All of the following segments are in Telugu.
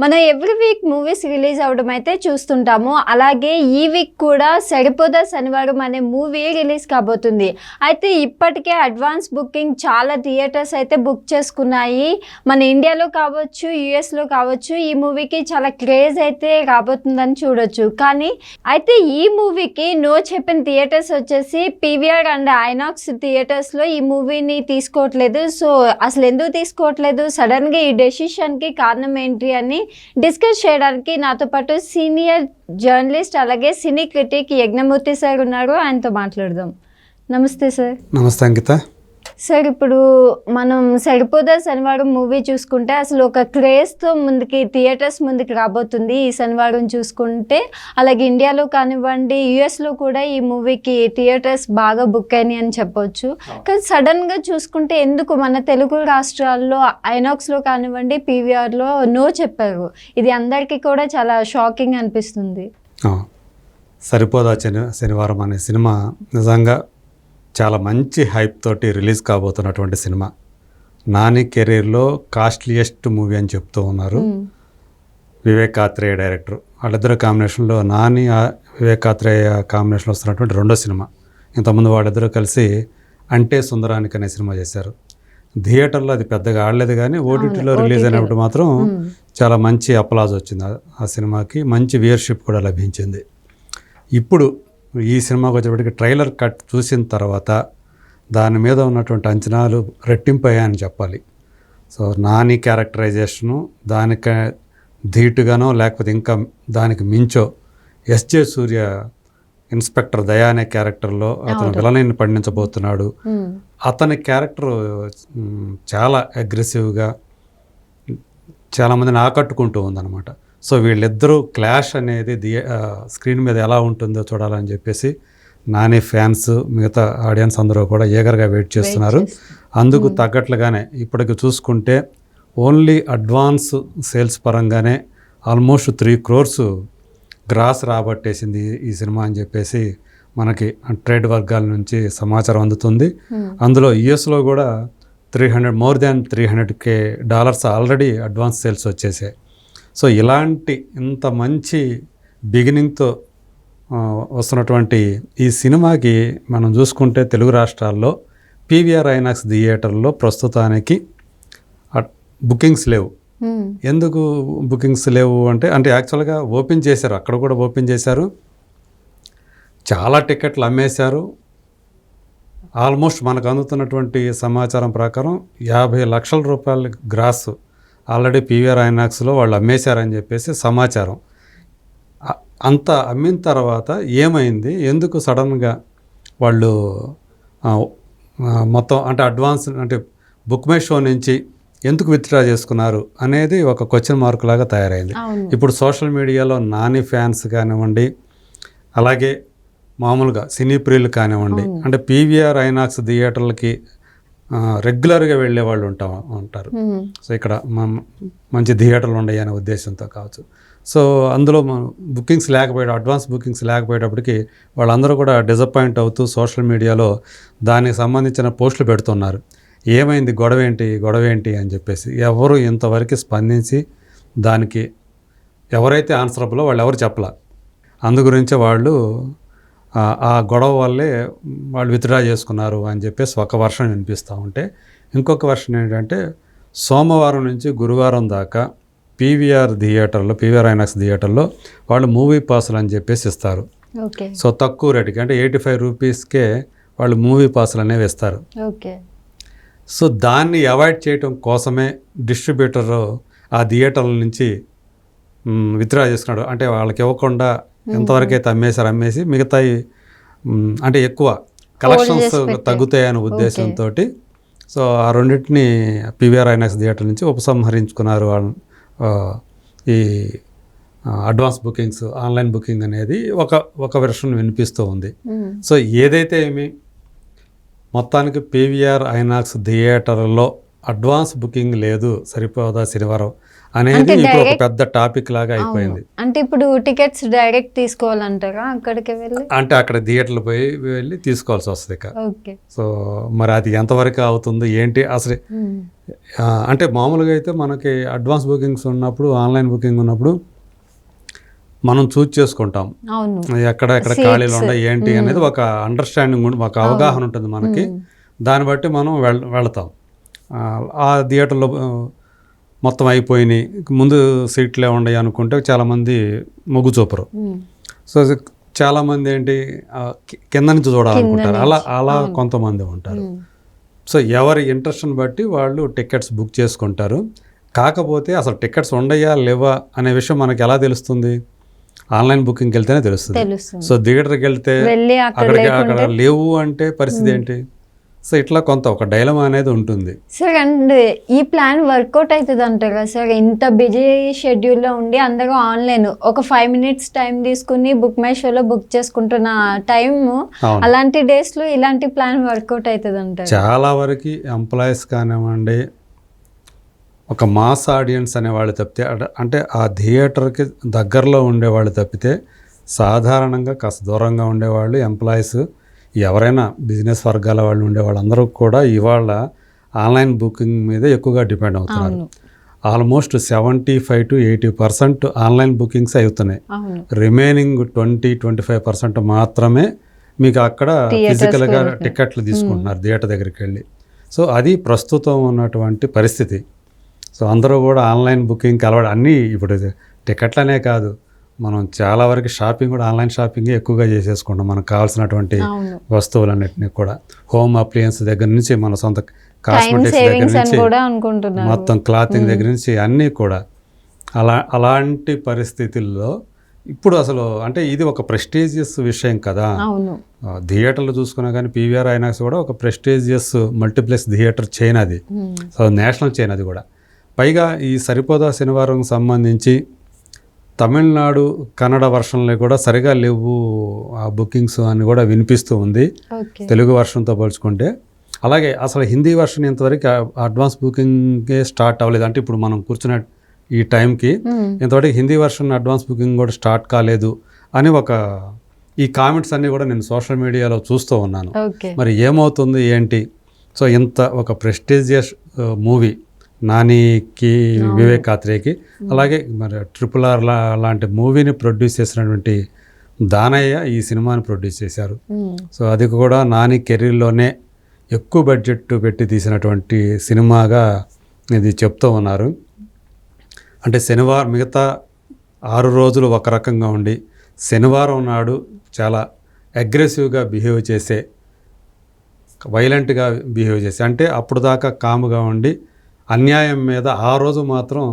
మనం ఎవ్రీ వీక్ మూవీస్ రిలీజ్ అవడం అయితే చూస్తుంటాము. అలాగే ఈ వీక్ కూడా సరిపోదా శనివారం అనే మూవీ రిలీజ్ కాబోతుంది. అయితే ఇప్పటికే అడ్వాన్స్ బుకింగ్ చాలా థియేటర్స్ అయితే బుక్ చేసుకున్నాయి. మన ఇండియాలో కావచ్చు యుఎస్లో కావచ్చు ఈ మూవీకి చాలా క్రేజ్ అయితే రాబోతుందని చూడొచ్చు. కానీ అయితే ఈ మూవీకి నో చెప్పిన థియేటర్స్ వచ్చేసి పీవీఆర్ అండ్ ఐనాక్స్ థియేటర్స్లో ఈ మూవీని తీసుకోవట్లేదు. సో అసలు ఎందుకు తీసుకోవట్లేదు? సడన్గా ఈ డెసిషన్కి కారణం ఏంటి అని డిస్కస్ చేయడానికి నాతో పాటు సీనియర్ జర్నలిస్ట్ అలాగే సినీ క్రిటిక్ యజ్ఞమూర్తి సార్ ఉన్నారు. ఆయనతో మాట్లాడదాం. నమస్తే సార్. నమస్తే అంకిత. సార్ ఇప్పుడు మనం సరిపోదా శనివారం మూవీ చూసుకుంటే అసలు ఒక క్రేజ్తో ముందుకి థియేటర్స్ ముందుకు రాబోతుంది ఈ శనివారం చూసుకుంటే. అలాగే ఇండియాలో కానివ్వండి యుఎస్లో కూడా ఈ మూవీకి థియేటర్స్ బాగా బుక్ అయినాయి అని చెప్పొచ్చు. కానీ సడన్గా చూసుకుంటే ఎందుకు? మన తెలుగు రాష్ట్రాల్లో ఐనాక్స్లో కానివ్వండి పీవీఆర్లో నో చెప్పారు. ఇది అందరికీ కూడా చాలా షాకింగ్ అనిపిస్తుంది. సరిపోదా శని శనివారం అనే సినిమా నిజంగా చాలా మంచి హైప్ తోటి రిలీజ్ కాబోతున్నటువంటి సినిమా. నాని కెరీర్లో కాస్ట్లీయెస్ట్ మూవీ అని చెప్తూ ఉన్నారు. వివేక్ ఆత్రేయ డైరెక్టర్. వాళ్ళిద్దరు కాంబినేషన్లో నాని ఆ వివేక్ ఆత్రేయ కాంబినేషన్లో వస్తున్నటువంటి రెండో సినిమా. ఇంతకుముందు వాళ్ళిద్దరూ కలిసి అంటే సుందరానికి అనే సినిమా చేశారు. థియేటర్లో అది పెద్దగా ఆడలేదు కానీ ఓటీటీలో రిలీజ్ అయినప్పుడు మాత్రం చాలా మంచి అప్లాజ్ వచ్చింది. ఆ- ఆ సినిమాకి మంచి వ్యూయర్షిప్ కూడా లభించింది. ఇప్పుడు ఈ సినిమాకి వచ్చేప్పటికి ట్రైలర్ కట్ చూసిన తర్వాత దాని మీద ఉన్నటువంటి అంచనాలు రెట్టింపు అయ్యాయని చెప్పాలి. సో నాని క్యారెక్టరైజేషను దానికి ధీటుగానో లేకపోతే ఇంకా దానికి మించో ఎస్జే సూర్య ఇన్స్పెక్టర్ దయా అనే క్యారెక్టర్లో అతను విలనైన పండించబోతున్నాడు. అతని క్యారెక్టర్ చాలా అగ్రెసివ్గా చాలామందిని ఆకట్టుకుంటూ ఉందన్నమాట. సో వీళ్ళిద్దరూ క్లాష్ అనేది స్క్రీన్ మీద ఎలా ఉంటుందో చూడాలని చెప్పేసి నాని ఫ్యాన్స్ మిగతా ఆడియన్స్ అందరూ కూడా ఏగర్గా వెయిట్ చేస్తున్నారు. అందుకు తగ్గట్లుగానే ఇప్పటికి చూసుకుంటే ఓన్లీ అడ్వాన్స్ సేల్స్ పరంగానే ఆల్మోస్ట్ త్రీ క్రోర్స్ గ్రాస్ రాబట్టేసింది ఈ- ఈ సినిమా అని చెప్పేసి మనకి ట్రేడ్ వర్గాల నుంచి సమాచారం అందుతుంది. అందులో యుఎస్లో కూడా three hundred more than three hundred K dollars already advance sales వచ్చేసాయి. సో ఇలాంటి ఇంత మంచి బిగినింగ్తో వస్తున్నటువంటి ఈ సినిమాకి మనం చూసుకుంటే తెలుగు రాష్ట్రాల్లో పీవీఆర్ ఐనాక్స్ థియేటర్లో ప్రస్తుతానికి బుకింగ్స్ లేవు. ఎందుకు బుకింగ్స్ లేవు అంటే అంటే యాక్చువల్గా ఓపెన్ చేశారు అక్కడ కూడా ఓపెన్ చేశారు. చాలా టికెట్లు అమ్మేశారు. ఆల్మోస్ట్ మనకు అందుతున్నటువంటి సమాచారం ప్రకారం యాభై లక్షల రూపాయల గ్రాస్ ఆల్రెడీ పీవీఆర్ ఐనాక్స్లో వాళ్ళు అమ్మేశారని చెప్పేసి సమాచారం. అంత అమ్మిన తర్వాత ఏమైంది? ఎందుకు సడన్గా వాళ్ళు మొత్తం అంటే అడ్వాన్స్ అంటే బుక్ మై షో నుంచి ఎందుకు విత్డ్రా చేసుకున్నారు అనేది ఒక క్వశ్చన్ మార్క్ లాగా తయారైంది. ఇప్పుడు సోషల్ మీడియాలో నాని ఫ్యాన్స్ కానివ్వండి అలాగే మామూలుగా సినీ ప్రియులు కానివ్వండి అంటే పీవీఆర్ ఐనాక్స్ థియేటర్లకి రెగ్యులర్గా వెళ్ళే వాళ్ళు ఉంటా ఉంటారు. సో ఇక్కడ మంచి థియేటర్లు ఉన్నాయి అనే ఉద్దేశంతో కావచ్చు. సో అందులో మన బుకింగ్స్ లేకపోయే అడ్వాన్స్ బుకింగ్స్ లేకపోయేటప్పటికి వాళ్ళందరూ కూడా డిసప్పాయింట్ అవుతూ సోషల్ మీడియాలో దానికి సంబంధించిన పోస్టులు పెడుతున్నారు. ఏమైంది గొడవ ఏంటి గొడవ ఏంటి అని చెప్పేసి ఎవరు ఇంతవరకు స్పందించి దానికి ఎవరైతే ఆన్సరబులో వాళ్ళు ఎవరు చెప్పలా. అందు గురించి వాళ్ళు ఆ, గొడవ వల్లే వాళ్ళు విత్డ్రా చేసుకున్నారు అని చెప్పేసి ఒక వర్షన్ వినిపిస్తూ ఉంటే ఇంకొక వర్షన్ ఏంటంటే సోమవారం నుంచి గురువారం దాకా పీవీఆర్ థియేటర్లో పీవీఆర్ ఐనాక్స్ థియేటర్లో వాళ్ళు మూవీ పాసులు అని చెప్పేసి ఇస్తారు. ఓకే. సో తక్కువ రేటుకి అంటే ఎయిటీ ఫైవ్ రూపీస్కే వాళ్ళు మూవీ పాసులు అనేవి ఇస్తారు. ఓకే. సో దాన్ని అవాయిడ్ చేయటం కోసమే డిస్ట్రిబ్యూటర్ ఆ థియేటర్ల నుంచి విత్డ్రా చేసుకున్నాడు. అంటే వాళ్ళకి ఇవ్వకుండా ఎంతవరకు అయితే అమ్మేశారు అమ్మేసి మిగతాయి మ్, అంటే ఎక్కువ కలెక్షన్స్. తగ్గుతాయనే ఉద్దేశంతో సో ఆ రెండింటిని పీవీఆర్ ఐనాక్స్ థియేటర్ నుంచి ఉపసంహరించుకున్నారు ఈ అడ్వాన్స్ బుకింగ్స్ ఆన్లైన్ బుకింగ్ అనేది ఒక ఒక వెర్షన్ వినిపిస్తూ ఉంది. మ్మ్. సో ఏదైతే ఏమి మొత్తానికి పీవీఆర్ ఐనాక్స్ థియేటర్లో అడ్వాన్స్ బుకింగ్ లేదు సరిపోదా శనివారం. అనేది ఒక పెద్ద టాపిక్ లాగా అయిపోయింది. అంటే ఇప్పుడు టికెట్స్ డైరెక్ట్ తీసుకోవాలంటారా అక్కడికి వెళ్ళి? అంటే అక్కడ థియేటర్లు పోయి వెళ్ళి తీసుకోవాల్సి వస్తుంది ఇక. సో మరి అది ఎంతవరకు అవుతుంది ఏంటి అసలు? అంటే మామూలుగా అయితే మనకి అడ్వాన్స్ బుకింగ్స్ ఉన్నప్పుడు ఆన్లైన్ బుకింగ్ ఉన్నప్పుడు మనం చూజ్ చేసుకుంటాం. ఎక్కడ ఎక్కడ ఖాళీలు ఉన్నాయి ఏంటి అనేది ఒక అండర్స్టాండింగ్ ఒక అవగాహన ఉంటుంది మనకి. దాన్ని బట్టి మనం వెళ్ వెళతాం. ఆ, థియేటర్లో మొత్తం అయిపోయినాయి. ముందు సీట్లే ఉన్నాయి అనుకుంటే చాలామంది మొగ్గు చూపరు. సో చాలామంది ఏంటి కింద నుంచి చూడాలనుకుంటారు. అలా అలా కొంతమంది ఉంటారు. సో ఎవరి ఇంట్రెస్ట్ని బట్టి వాళ్ళు టికెట్స్ బుక్ చేసుకుంటారు. కాకపోతే అసలు టికెట్స్ ఉండయా లేవా అనే విషయం మనకి ఎలా తెలుస్తుంది? ఆన్లైన్ బుకింగ్కి వెళ్తేనే తెలుస్తుంది. సో థియేటర్కి వెళ్తే అక్కడికి అక్కడ లేవు అంటే పరిస్థితి ఏంటి? సో ఇట్లా కొంత ఒక డైలమా అనేది ఉంటుంది. సార్ అండ్ ఈ ప్లాన్ వర్కౌట్ అవుతుంది అంటారా సార్. ఇంత బిజీ షెడ్యూల్లో ఉండి అందరూ ఆన్లైన్ ఒక ఫైవ్ మినిట్స్ టైం తీసుకుని బుక్ మై షోలో బుక్ చేసుకుంటున్న టైం అలాంటి డేస్లో ఇలాంటి ప్లాన్ వర్కౌట్ అవుతుంది అంటారు. చాలా వరకు ఎంప్లాయీస్ కానివ్వండి ఒక మాస్ ఆడియన్స్ అనేవాళ్ళు తప్పితే అంటే ఆ థియేటర్కి దగ్గరలో ఉండేవాళ్ళు తప్పితే సాధారణంగా కాస్త దూరంగా ఉండేవాళ్ళు ఎంప్లాయీస్ ఎవరైనా బిజినెస్ వర్గాల వాళ్ళు ఉండేవాళ్ళు అందరూ కూడా ఇవాళ ఆన్లైన్ బుకింగ్ మీద ఎక్కువగా డిపెండ్ అవుతున్నారు. Almost seventy five to eighty percent online bookings అవుతున్నాయి. Remaining twenty twenty five percent మాత్రమే మీకు అక్కడ ఫిజికల్గా. టికెట్లు తీసుకుంటున్నారు థియేటర్ దగ్గరికి వెళ్ళి. సో అది ప్రస్తుతం ఉన్నటువంటి పరిస్థితి. సో అందరూ కూడా ఆన్లైన్ బుకింగ్కి అలవాటు అన్నీ ఇప్పుడు టికెట్లనే కాదు మనం చాలా వరకు షాపింగ్ కూడా ఆన్లైన్ షాపింగ్ ఎక్కువగా చేసేసుకుంటాం. మనకు కావాల్సినటువంటి వస్తువులన్నిటిని కూడా. హోమ్ అప్లియన్స్ దగ్గర నుంచి మన సొంత కాస్మెటిక్స్ దగ్గర నుంచి మొత్తం క్లాతింగ్ దగ్గర నుంచి అన్నీ కూడా. అలా అలాంటి పరిస్థితుల్లో ఇప్పుడు అసలు అంటే ఇది ఒక ప్రెస్టీజియస్ విషయం కదా. థియేటర్లు చూసుకున్నా కానీ పీవీఆర్ ఐనాక్స్ కూడా ఒక ప్రెస్టీజియస్ మల్టీప్లెక్స్ థియేటర్ చైన్ అది. సో నేషనల్ చైన్ అది కూడా. పైగా ఈ సరిపోదా శనివారం సంబంధించి తమిళనాడు కన్నడ వర్షన్లో కూడా సరిగా లేవు ఆ బుకింగ్స్ అని కూడా వినిపిస్తూ ఉంది. తెలుగు వర్షన్తో పోల్చుకుంటే. అలాగే అసలు హిందీ వర్షన్ ఇంతవరకు అడ్వాన్స్ బుకింగే స్టార్ట్ అవ్వలేదు. అంటే ఇప్పుడు మనం కూర్చున్న ఈ టైంకి. ఇంతవరకు హిందీ వర్షన్ అడ్వాన్స్ బుకింగ్ కూడా స్టార్ట్ కాలేదు అని ఒక ఈ కామెంట్స్ అన్నీ కూడా నేను సోషల్ మీడియాలో చూస్తూ ఉన్నాను. మరి ఏమవుతుంది ఏంటి? సో ఇంత ఒక ప్రెస్టీజియస్ మూవీ నానికి వివేక్ కాత్రేకి అలాగే మరి ట్రిపుల్ ఆర్ లాంటి మూవీని ప్రొడ్యూస్ చేసినటువంటి దానయ్య ఈ సినిమాని ప్రొడ్యూస్ చేశారు. సో అది కూడా నాని కెరీర్లోనే ఎక్కువ బడ్జెట్ పెట్టి తీసినటువంటి సినిమాగా ఇది చెప్తూ ఉన్నారు. అంటే శనివారం మిగతా ఆరు రోజులు ఒక రకంగా ఉండి శనివారం నాడు చాలా అగ్రెసివ్గా బిహేవ్ చేసే వైలెంట్గా బిహేవ్ చేసే అంటే అప్పుడు దాకా కాముగా ఉండి అన్యాయం మీద ఆ రోజు మాత్రం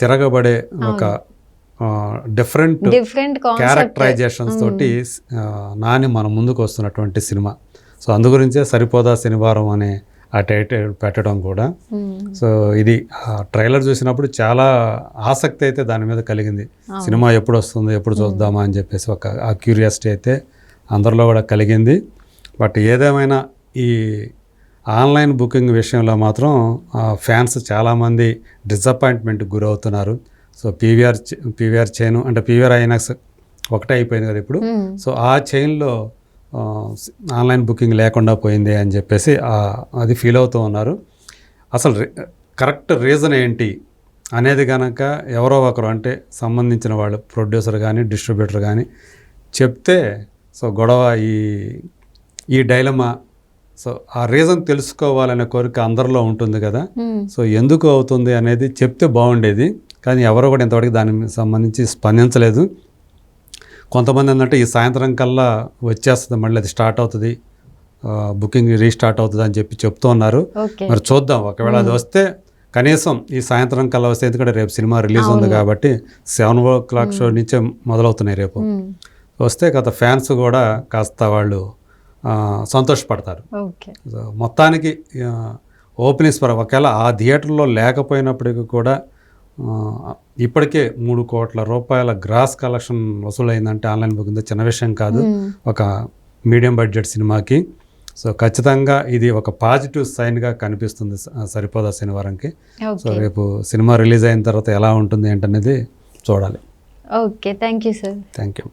తిరగబడే ఒక డిఫరెంట్ డిఫరెంట్ క్యారెక్టరైజేషన్స్ తోటి నాని మన ముందుకు వస్తున్నటువంటి సినిమా. సో అందు గురించే సరిపోదా శనివారం అనే ఆ టైటిల్ పెట్టడం కూడా. సో ఇది ఆ ట్రైలర్ చూసినప్పుడు చాలా ఆసక్తి అయితే దాని మీద కలిగింది. సినిమా ఎప్పుడు వస్తుంది ఎప్పుడు చూద్దామా అని చెప్పేసి ఒక ఆ క్యూరియాసిటీ అయితే అందరిలో కూడా కలిగింది. బట్ ఏదేమైనా ఈ ఆన్లైన్ బుకింగ్ విషయంలో మాత్రం ఫ్యాన్స్ చాలామంది డిసప్పాయింట్మెంట్కి గురవుతున్నారు. సో పీవీఆర్ పీవీఆర్ చైన్ అంటే పీవీఆర్ ఐనాక్స్ ఒకటే అయిపోయింది కదా ఇప్పుడు. సో ఆ చైన్లో ఆన్లైన్ బుకింగ్ లేకుండా పోయింది అని చెప్పేసి అది ఫీల్ అవుతూ ఉన్నారు. అసలు కరెక్ట్ రీజన్ ఏంటి అనేది కనుక ఎవరో ఒకరు అంటే సంబంధించిన వాళ్ళు ప్రొడ్యూసర్ కానీ డిస్ట్రిబ్యూటర్ కానీ చెప్తే సో గొడవ ఈ ఈ డైలమా సో ఆ రీజన్ తెలుసుకోవాలనే కోరిక అందరిలో ఉంటుంది కదా. సో ఎందుకు అవుతుంది అనేది చెప్తే బాగుండేది. కానీ ఎవరో కూడా ఇంతవరకు దానికి సంబంధించి స్పందించలేదు. కొంతమంది ఏంటంటే ఈ సాయంత్రం కల్లా వచ్చేస్తుంది మళ్ళీ అది స్టార్ట్ అవుతుంది బుకింగ్ రీస్టార్ట్ అవుతుంది అని చెప్పి చెప్తూ ఉన్నారు. మరి చూద్దాం ఒకవేళ అది వస్తే కనీసం ఈ సాయంత్రం కల్లా వస్తే ఎందుకంటే రేపు సినిమా రిలీజ్ ఉంది కాబట్టి సెవెన్ ఓ క్లాక్ షో నుంచే మొదలవుతున్నాయి రేపు. వస్తే గత ఫ్యాన్స్ కూడా కాస్త వాళ్ళు సంతోషపడతారు. మొత్తానికి ఓపెనింగ్స్ పర ఒకవేళ ఆ థియేటర్లో లేకపోయినప్పటికీ కూడా ఇప్పటికే మూడు కోట్ల రూపాయల గ్రాస్ కలెక్షన్ వసూలైందంటే ఆన్లైన్ బుకింగ్ చిన్న విషయం కాదు. ఒక మీడియం బడ్జెట్ సినిమాకి. సో ఖచ్చితంగా ఇది ఒక పాజిటివ్ సైన్గా కనిపిస్తుంది సరిపోదా శనివారంకి. సో రేపు సినిమా రిలీజ్ అయిన తర్వాత ఎలా ఉంటుంది ఏంటనేది చూడాలి. Okay. Thank you sir. Thank you